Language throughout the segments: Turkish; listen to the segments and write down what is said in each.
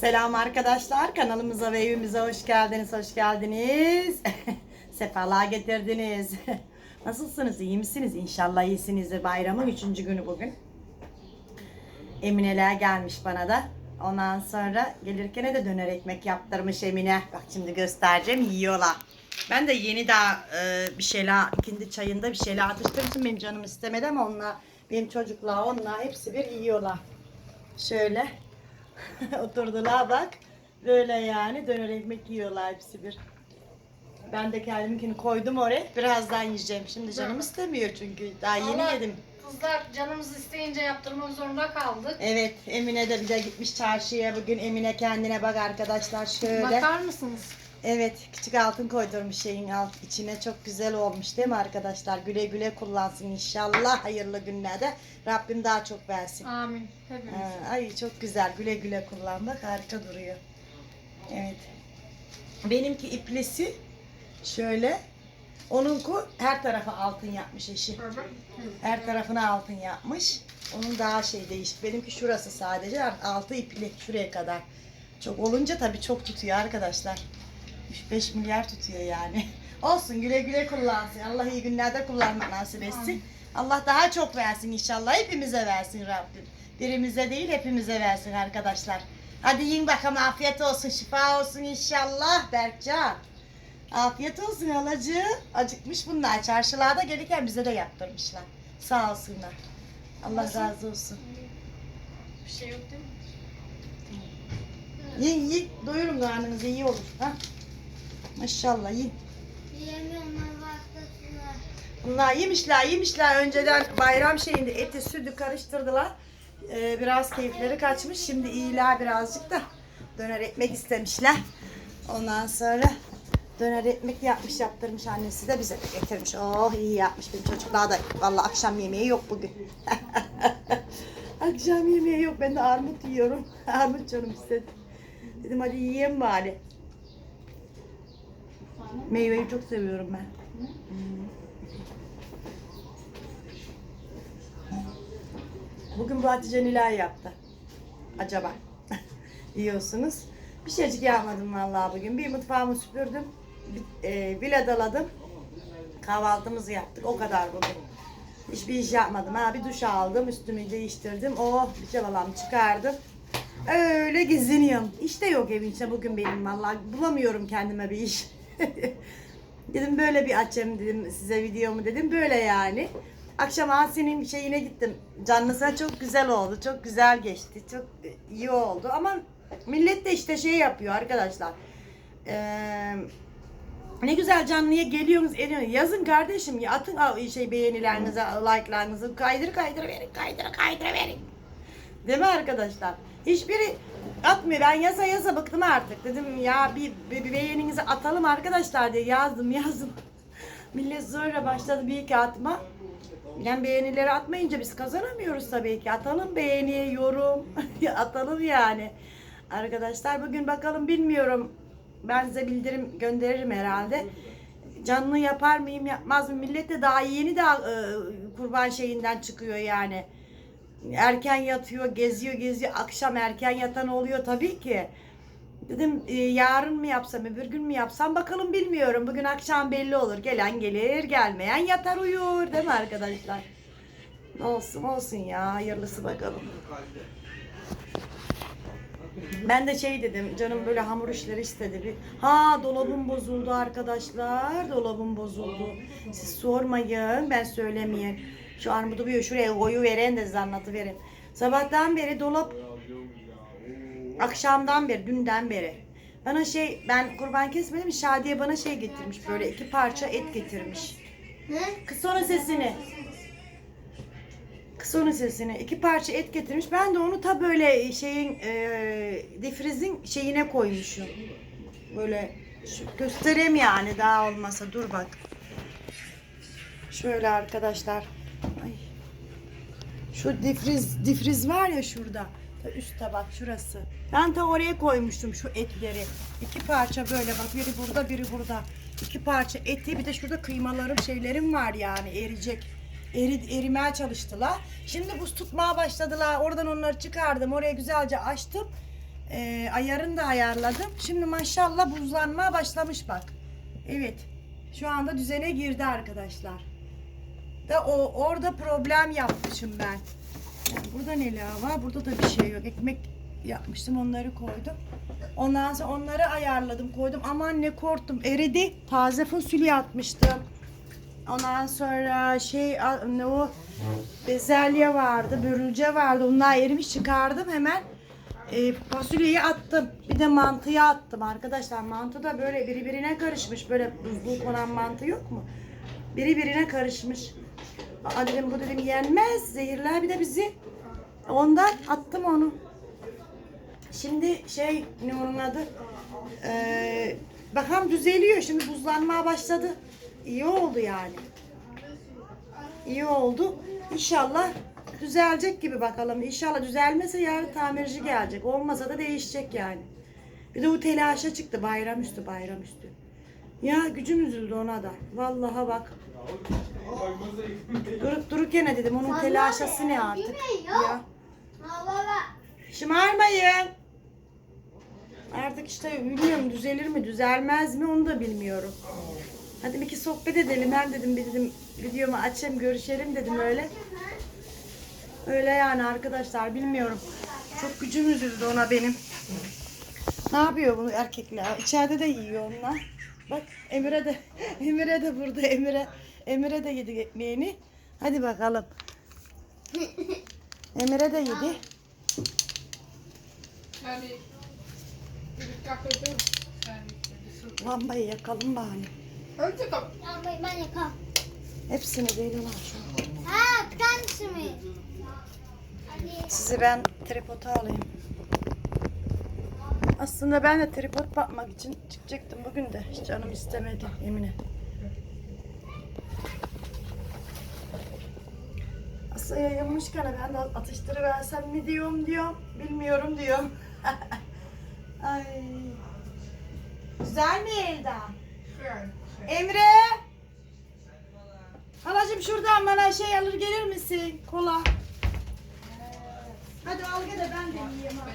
Selam arkadaşlar. Kanalımıza ve evimize hoş geldiniz. Hoş geldiniz. Sefalar getirdiniz. Nasılsınız? İyi misiniz? İnşallah iyisinizdir. Bayramın üçüncü günü bugün. Emineler gelmiş bana da. Ondan sonra gelirken de döner ekmek yaptırmış Emine. Bak şimdi göstereceğim. Yiyorlar. Ben de yeni daha e, bir şeyler, ikindi çayında bir şeyler atıştırmışım. Benim canım istemedi ama onlar, benim çocuklar, onlar hepsi bir yiyorlar. Şöyle. Oturdular bak. Böyle yani döner ekmek yiyorlar hepsi bir. Ben de kendimkini koydum oraya. Birazdan yiyeceğim. Şimdi canım istemiyor çünkü. Daha yeni yedim. Kızlar canımız isteyince yaptırmak zorunda kaldık. Evet Emine de bir de gitmiş çarşıya bugün. Emine kendine bak arkadaşlar şöyle. Bakar mısınız? Evet küçük altın koydurmuş şeyin alt içine çok güzel olmuş değil mi arkadaşlar? Güle güle kullansın inşallah hayırlı günlerde. Rabbim daha çok versin. Amin. Hepimiz. Ay çok güzel güle güle kullan bak harika duruyor. Evet. Benimki iplisi şöyle. Onunku her tarafa altın yapmış eşi. Her tarafına altın yapmış. Onun daha şey değişik. Benimki şurası sadece altı ipli şuraya kadar. Çok olunca tabii çok tutuyor arkadaşlar. 3-5 milyar tutuyor yani. Olsun güle güle kullansın. Allah iyi günlerde kullanmak nasip etsin. Allah daha çok versin inşallah. Hepimize versin Rabbim. Birimize değil hepimize versin arkadaşlar. Hadi yiyin bakalım afiyet olsun, şifa olsun inşallah Berkcan. Afiyet olsun halacı. Acıkmış bunlar. Çarşılarda gelirken bize de yaptırmışlar. Sağ olsunlar. Allah razı olsun. Bir şey yok değil mi? Yiyin yiyin. Doyurun karnınızı iyi olur. Ha? Maşallah yiyin. Bunlar yemişler yemişler önceden bayram şeyinde eti sütü karıştırdılar. Ee, biraz keyifleri kaçmış. Şimdi iyiler birazcık da döner ekmek istemişler. Ondan sonra döner ekmek yapmış yaptırmış annesi de bize de getirmiş. Oh iyi yapmış benim çocuklar da. Vallahi akşam yemeği yok bugün. akşam yemeği yok. Ben de armut yiyorum. armut canım istedi. Dedim hadi yiyeyim bari. Meyveyi çok seviyorum ben. Bugün bu Hatice Nilay yaptı. Acaba. Yiyorsunuz. Bir şeycik yapmadım vallahi bugün. Bir mutfağımı süpürdüm. Bir, e, bile daladım. Kahvaltımızı yaptık. O kadar bugün. Hiçbir iş yapmadım. Ha bir duş aldım. Üstümü değiştirdim. Oh pijamalarımı çıkardım. Öyle geziniyorum. İşte yok evin içinde bugün benim vallahi. Bulamıyorum kendime bir iş. dedim böyle bir açayım dedim size videomu dedim. Böyle yani. Akşam Asi'nin şeyine gittim. Canlısına çok güzel oldu. Çok güzel geçti. Çok iyi oldu. Ama millet de işte şey yapıyor arkadaşlar. Ee, ne güzel canlıya geliyorsunuz, ediyorsunuz. Yazın kardeşim ya atın şey beğenilerinizi, like'larınızı kaydır kaydır verin, kaydır kaydır verin. Değil mi arkadaşlar? Hiçbiri atmıyor. Ben yaza yaza bıktım artık. Dedim ya bir, bir, bir beğeninizi atalım arkadaşlar diye yazdım yazdım. Millet sonra başladı bir iki atma. Yani beğenileri atmayınca biz kazanamıyoruz tabii ki. Atalım beğeni, yorum. atalım yani. Arkadaşlar bugün bakalım bilmiyorum. Ben size bildirim gönderirim herhalde. Canlı yapar mıyım yapmaz mı? Millet de daha yeni daha e, kurban şeyinden çıkıyor yani. Erken yatıyor, geziyor, geziyor. Akşam erken yatan oluyor tabii ki. Dedim e, yarın mı yapsam, öbür gün mü yapsam bakalım bilmiyorum. Bugün akşam belli olur. Gelen gelir, gelmeyen yatar uyur değil mi arkadaşlar? Olsun olsun ya, hayırlısı bakalım. Ben de şey dedim, canım böyle hamur işleri istedi. Bir, ha dolabım bozuldu arkadaşlar, dolabım bozuldu. Siz sormayın, ben söylemeyeyim. Şu armudu bir şuraya koyu veren de size anlatıverin. Sabahtan beri dolap Akşamdan beri, dünden beri. Bana şey, ben kurban kesmedim, Şadiye bana şey getirmiş, böyle iki parça et getirmiş. Kıs onun sesini. Kıs onun sesini. İki parça et getirmiş. Ben de onu ta böyle şeyin, e, difrizin şeyine koymuşum. Böyle göstereyim yani daha olmasa. Dur bak. Şöyle arkadaşlar. Şu difriz, difriz var ya şurada. Ta Üst tabak şurası. Ben ta oraya koymuştum şu etleri. İki parça böyle bak biri burada biri burada. İki parça eti bir de şurada kıymalarım şeylerim var yani eriyecek. Eri, erimeye çalıştılar. Şimdi buz tutmaya başladılar. Oradan onları çıkardım. Oraya güzelce açtım. e, ayarını da ayarladım. Şimdi maşallah buzlanmaya başlamış bak. Evet. Şu anda düzene girdi arkadaşlar. Da o orada problem yapmışım ben. Burada neler var? Burada da bir şey yok. Ekmek yapmıştım onları koydum. Ondan sonra onları ayarladım koydum. Aman ne korktum eridi. Taze fasulye atmıştım. Ondan sonra şey ne o bezelye vardı, börülce vardı. Onlar erimiş çıkardım hemen. E, fasulyeyi attım. Bir de mantıyı attım arkadaşlar. Mantı da böyle birbirine karışmış. Böyle buzluğu konan mantı yok mu? Birbirine karışmış. Aa dedim bu dedim yenmez. Zehirler bir de bizi. Ondan attım onu. Şimdi şey ne onun adı? Ee, bakalım düzeliyor. Şimdi buzlanmaya başladı. İyi oldu yani. İyi oldu. İnşallah düzelecek gibi bakalım. İnşallah düzelmese yarın tamirci gelecek. Olmasa da değişecek yani. Bir de bu telaşa çıktı bayramüstü bayramüstü. Ya gücüm üzüldü ona da. Vallahi bak. Durup dururken ne dedim onun telaşası ne artık ya. Şımarmayın. Artık işte bilmiyorum düzelir mi düzelmez mi onu da bilmiyorum. Hadi bir iki sohbet edelim. Ben dedim bir dedim videomu açayım görüşelim dedim öyle. Öyle yani arkadaşlar bilmiyorum. Çok gücüm üzüldü ona benim. Ne yapıyor bunu erkekler? İçeride de yiyor onlar. Bak Emre de Emre de burada Emre Emre de yedi ekmeğini. Hadi bakalım. Emre de yedi. Bir Lambayı yakalım bari. Önce kap. Lambayı ben yakam. Hepsini veriyorlar şu an. Ha, kendisi mi? Hadi. Sizi ben tripoda alayım. Aslında ben de tripod bakmak için çıkacaktım bugün de. Hiç canım istemedi Emine. Aslında yayılmışken ben de atıştırıversem mi diyorum diyorum. Bilmiyorum diyorum. Ay. Güzel mi Elda? Emre! Halacığım şuradan bana şey alır gelir misin? Kola. Hadi al gel de ben de yiyeyim. ha.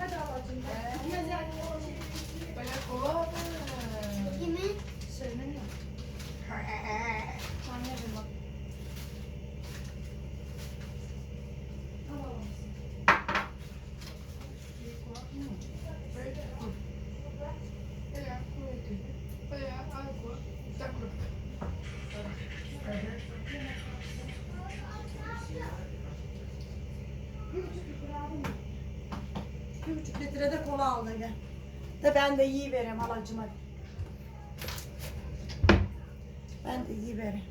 Hadi halacığım. Baya kola. Kimin? Senin ya. Anneciğim bak. Baya alkol. Takır. Bir buçuk litre de kola aldı gel. De ben de iyi vereyim halacığım hadi. Ben de iyi vereyim.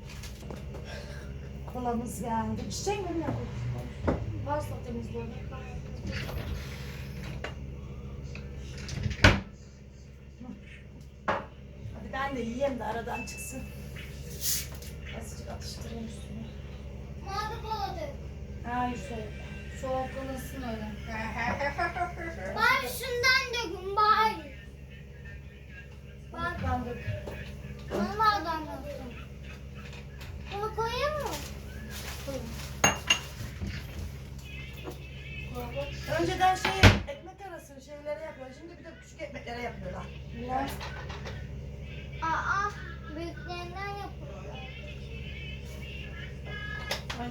Kolamız geldi. İçecek mi? Ne? Varsa temizliyorum. Hadi ben de yiyeyim de aradan çıksın. Azıcık atıştırayım üstüne. Mavi koladı. Hayır şöyle. Soğuk ılınsın öyle. Bari şundan dökün bari. Bak ben de Onlardan dökün. Bunu koyayım mı? Önceden şey ekmek arası şeyleri yapıyor. Şimdi bir de küçük ekmeklere yapıyorlar. Bunlar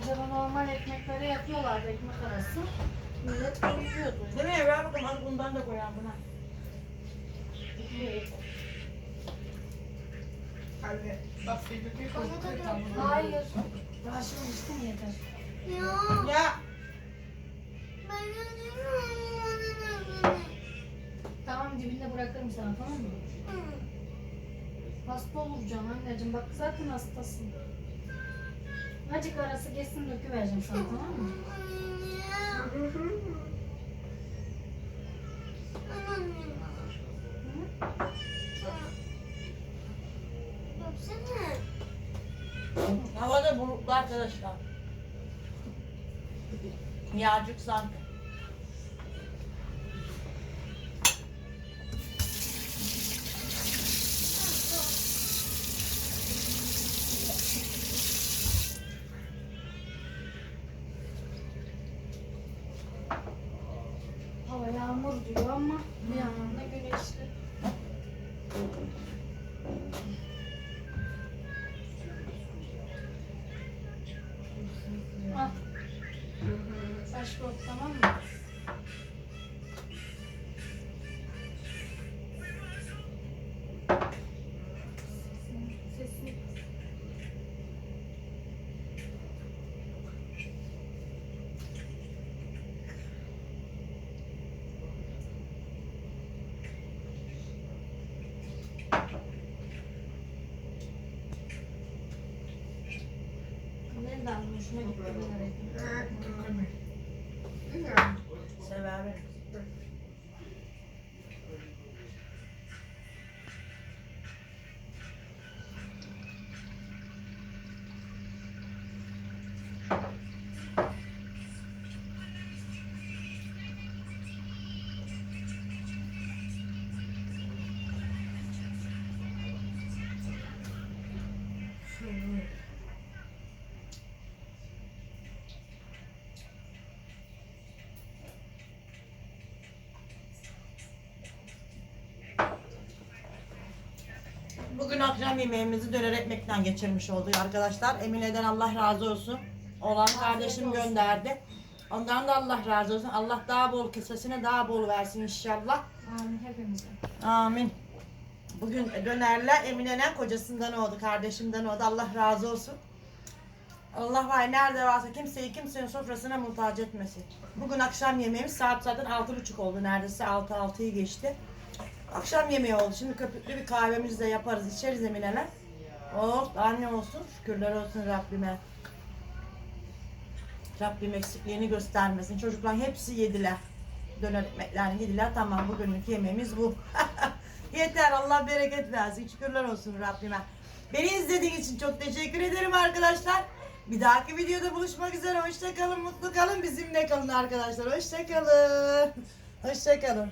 önceden normal ekmekleri yapıyorlardı ekmek arası. Millet koyuyordu. Değil mi? Ver bakalım hadi bundan da koyalım buna. Anne. Bak bir bir kola. Hayır. Daha şimdi içtin yeter. Ya. Ya Ben Tamam dibinde bırakırım sana tamam mı? Hasta olacaksın anneciğim bak zaten hastasın. Acık arası geçsin döküvereceğim sana tamam mı? Havada bulutlu arkadaşlar. Yağcık sanki. yağmur diyor ama bir yandan da güneşli. Ne Bugün akşam yemeğimizi döner ekmekten geçirmiş olduk arkadaşlar. Emine'den Allah razı olsun. Olan kardeşim gönderdi. Ondan da Allah razı olsun. Allah daha bol kesesine daha bol versin inşallah. Amin hepimize. Amin. Bugün dönerler Emine'den kocasından oldu, kardeşimden oldu. Allah razı olsun. Allah var nerede varsa kimseyi kimsenin sofrasına muhtaç etmesin. Bugün akşam yemeğimiz saat zaten altı buçuk oldu neredeyse altı altıyı geçti. Akşam yemeği oldu. Şimdi köpüklü bir kahvemizi de yaparız içeriz Emine'ler. Oh anne olsun şükürler olsun Rabbime. Rabbim eksikliğini göstermesin. Çocuklar hepsi yediler. Döner ekmeklerini yediler. Tamam bugünlük yemeğimiz bu. Yeter Allah bereket versin. Şükürler olsun Rabbime. Beni izlediğiniz için çok teşekkür ederim arkadaşlar. Bir dahaki videoda buluşmak üzere. Hoşça kalın, mutlu kalın. Bizimle kalın arkadaşlar. Hoşça kalın. Hoşça kalın.